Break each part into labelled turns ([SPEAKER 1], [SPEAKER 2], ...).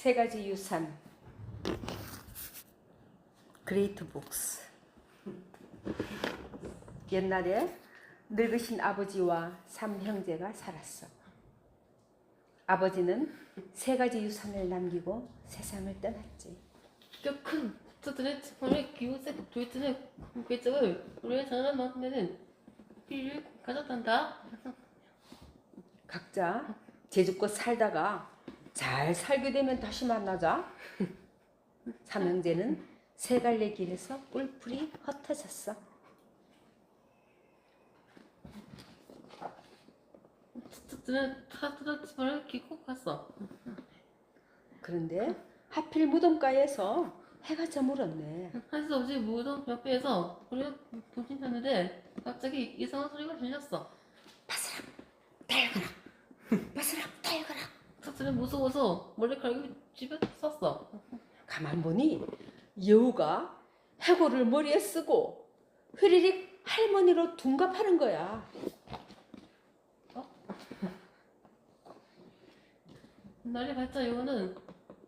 [SPEAKER 1] 세 가지 유산 그레이트 북스 옛날에 늙으신 아버지와 삼형제가 살았어. 아버지는 세 가지 유산을 남기고 세상을 떠났지.
[SPEAKER 2] 큰 저들의 오늘 기호색 도이트는 괴적을 우리의 전화 만내는 피를 가졌단다.
[SPEAKER 1] 각자 제주껏 살다가 잘 살게 되면 다시 만나자. 삼형제는 세 갈래 길에서 뿔풀이 흩어졌어.
[SPEAKER 2] 집안을 기고 갔어.
[SPEAKER 1] 그런데 하필 무덤가에서 해가 저물었네.
[SPEAKER 2] 할 수 없이 무덤 옆에서 우리가 도진했는데 갑자기 이상한 소리가 들렸어.
[SPEAKER 1] 바스락 달거라. 바스락.
[SPEAKER 2] 저들은 무서워서 머리카락이 집에 섰어.
[SPEAKER 1] 가만 보니 여우가 해골을 머리에 쓰고 휘리릭 할머니로 둔갑하는 거야.
[SPEAKER 2] 날이 밝자 여우는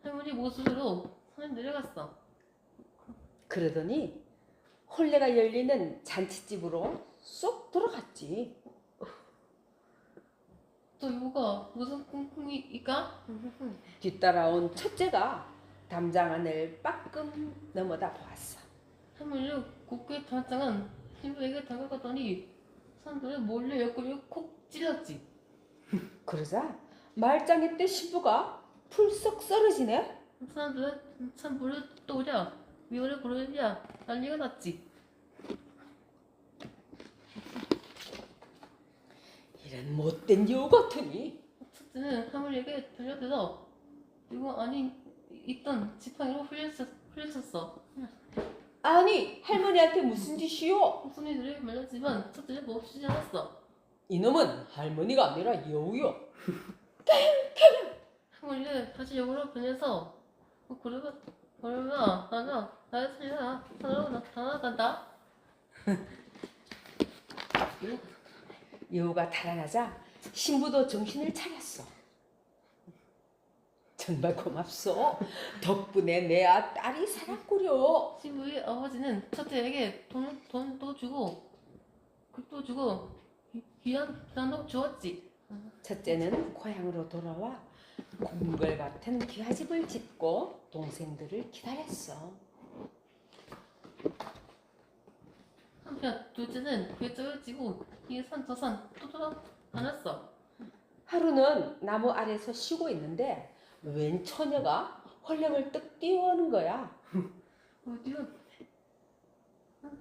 [SPEAKER 2] 할머니 모습으로 산에 내려갔어.
[SPEAKER 1] 그러더니 혼례가 열리는 잔치집으로 쏙 들어갔지.
[SPEAKER 2] 또 여우가 무슨 꿍꿍이일까?
[SPEAKER 1] 뒤따라온 첫째가 담장 안을 빠끔 넘어다 보았어.
[SPEAKER 2] 할머니를 곱게 단장한 신부에게 다가갔더니 사람들이 몰래 옆구리를 콕 찔렀지.
[SPEAKER 1] 그러자 말짱이 때 신부가 풀썩 쓰러지네.
[SPEAKER 2] 사람들은 산불을 떠오자 위원을 부르자 난리가 났지.
[SPEAKER 1] 이런 못된 여우 같으니
[SPEAKER 2] 첫째는 할머니에게 달려들어 이거 아니 있던 지팡이로 훌렸었, 훌렸었어.
[SPEAKER 1] 아니 할머니한테 무슨 짓이요?
[SPEAKER 2] 손이들이 말렸지만 첫째는 멈추지 않았어.
[SPEAKER 1] 이놈은 할머니가 아니라 여우요.
[SPEAKER 2] 할머니는 다시 역으로 변해서 그러면 그러면 나가 나의 살려라 사람으로 나타나간다.
[SPEAKER 1] 여우가 달아나자 신부도 정신을 차렸어. 정말 고맙소. 덕분에 내 아- 딸이 살았구려.
[SPEAKER 2] 신부의 아버지는 첫째에게 돈, 돈도 주고 국도 주고 귀- 귀한 비단도 주었지.
[SPEAKER 1] 첫째는 고향으로 돌아와 궁궐 같은 귀하집을 짓고 동생들을 기다렸어.
[SPEAKER 2] 한편 둘째는 괴짝을 지고 이 산 저 산 또 돌아다녔어.
[SPEAKER 1] 하루는 나무 아래서 쉬고 있는데 웬 처녀가 헐렁을 떡 뛰어오는 거야.
[SPEAKER 2] 어디요?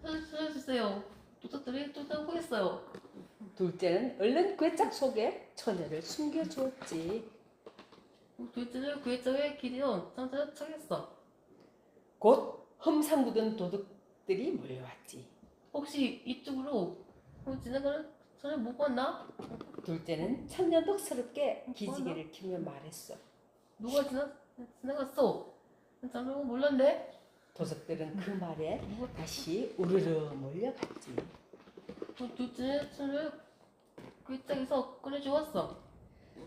[SPEAKER 2] 살려주세요. 도둑들이 쫓아오고 있어요.
[SPEAKER 1] 둘째는 얼른 괴짝 속에 처녀를 숨겨주었지.
[SPEAKER 2] 둘째는 괴짝에 길이온 상자를 차겠어.
[SPEAKER 1] 곧 험상 묻은 도둑들이 몰려왔지.
[SPEAKER 2] 혹시 이쪽으로 지나가는 사람 못 봤나?
[SPEAKER 1] 둘째는 천년덕스럽게 기지개를 켜며 말했어.
[SPEAKER 2] 누가 지나, 지나갔어? 잠깐 몰랐네?
[SPEAKER 1] 도둑들은 그 말에 다시 우르르 몰려갔지.
[SPEAKER 2] 그 둘째는 손을 괴짝에서 꺼내주었어.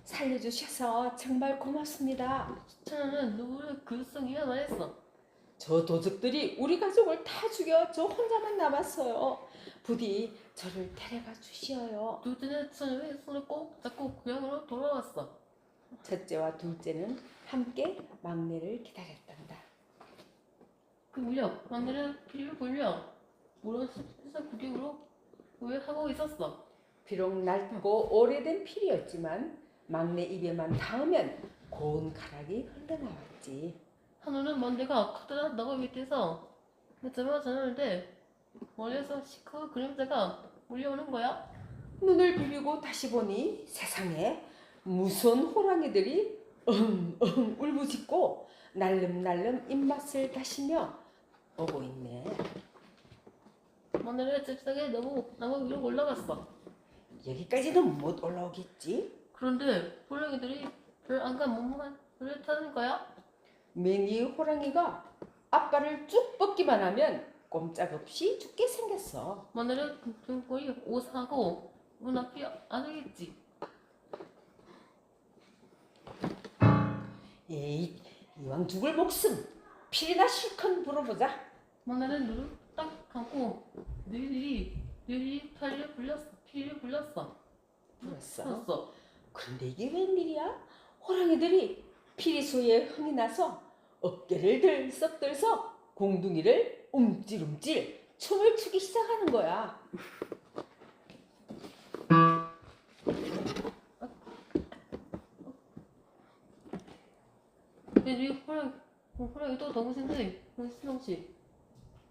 [SPEAKER 1] 살려주셔서 정말 고맙습니다.
[SPEAKER 2] 천연은 누구를 글썽이며 말했어.
[SPEAKER 1] 저 도둑들이 우리 가족을 다 죽여 저 혼자만 남았어요. 부디 저를 데려가 주시어요.
[SPEAKER 2] 둘째는 천연의 손을 꼭 잡고 고향으로 돌아왔어.
[SPEAKER 1] 첫째와 둘째는 함께 막내를 기다렸단다.
[SPEAKER 2] 그 무렵 막내는 피리를 돌려 모른 세상 구경으로 우회하고 있었어.
[SPEAKER 1] 비록 낡고 오래된 필이었지만 막내 입에만 닿으면 고운 가락이 흘러나왔지.
[SPEAKER 2] 한우는 먼데가 커다란 너그 밑에서 늦자마 전화하는데 멀리서 시커먼 그림자가 몰려오는 거야.
[SPEAKER 1] 눈을 비비고 다시 보니 세상에 무서운 호랑이들이 엉엉 울부짖고 날름날름 입맛을 다시며 오고 있네.
[SPEAKER 2] 막내를 잽싸게 너무 나무 위로 올라갔어.
[SPEAKER 1] 여기까지는 못 올라오겠지?
[SPEAKER 2] 그런데 호랑이들이 별 안간 몸만 을 타는 거야.
[SPEAKER 1] 매니 호랑이가 앞발을 쭉 뻗기만 하면 꼼짝없이 죽게 생겼어.
[SPEAKER 2] 마늘은 등골이 오사하고 문 앞이 안 되겠지.
[SPEAKER 1] 에이, 이왕 죽을 목숨 필이나 실컷 물어보자.
[SPEAKER 2] 막내는 눈을 딱 감고 뇌리 뇌리 팔을 불렸어 피를
[SPEAKER 1] 불렸어.
[SPEAKER 2] 불었어
[SPEAKER 1] 근데 이게 웬일이야? 호랑이들이 피리 소리에 흥이 나서 어깨를 들썩 들썩 공둥이를 움찔움찔 춤을 추기 시작하는 거야.
[SPEAKER 2] 뇌리 호랑이 어, 호랑이 또 동신들 신동씨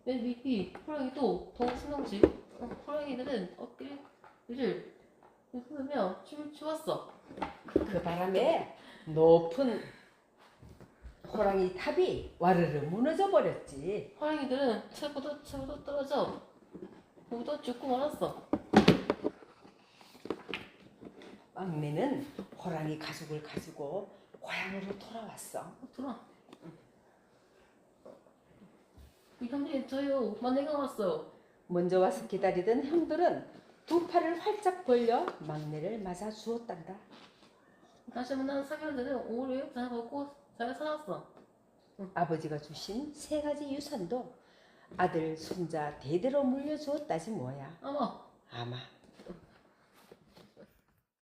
[SPEAKER 2] 뇌리 호랑이 또 동신동씨 어, 호랑이들은 어깨를 흔들며 춤을 추었어.
[SPEAKER 1] 그 바람에 높은 호랑이 탑이 와르르 무너져 버렸지.
[SPEAKER 2] 호랑이들은 차고도 차고도 떨어져 모두 죽고 말았어
[SPEAKER 1] 막내는 호랑이 가죽을 가지고 고향으로 돌아왔어.
[SPEAKER 2] 어, 들어와 이 형님 저요 만내가 왔어요
[SPEAKER 1] 먼저 와서 기다리던 형들은 두 팔을 활짝 벌려 막내를 맞아 주었단다.
[SPEAKER 2] 다시 만난 사귀어들은 오래 잘 먹고 잘 살았어.
[SPEAKER 1] 아버지가 주신 세 가지 유산도 아들, 손자 대대로 물려주었다지 뭐야.
[SPEAKER 2] 아마
[SPEAKER 1] 아마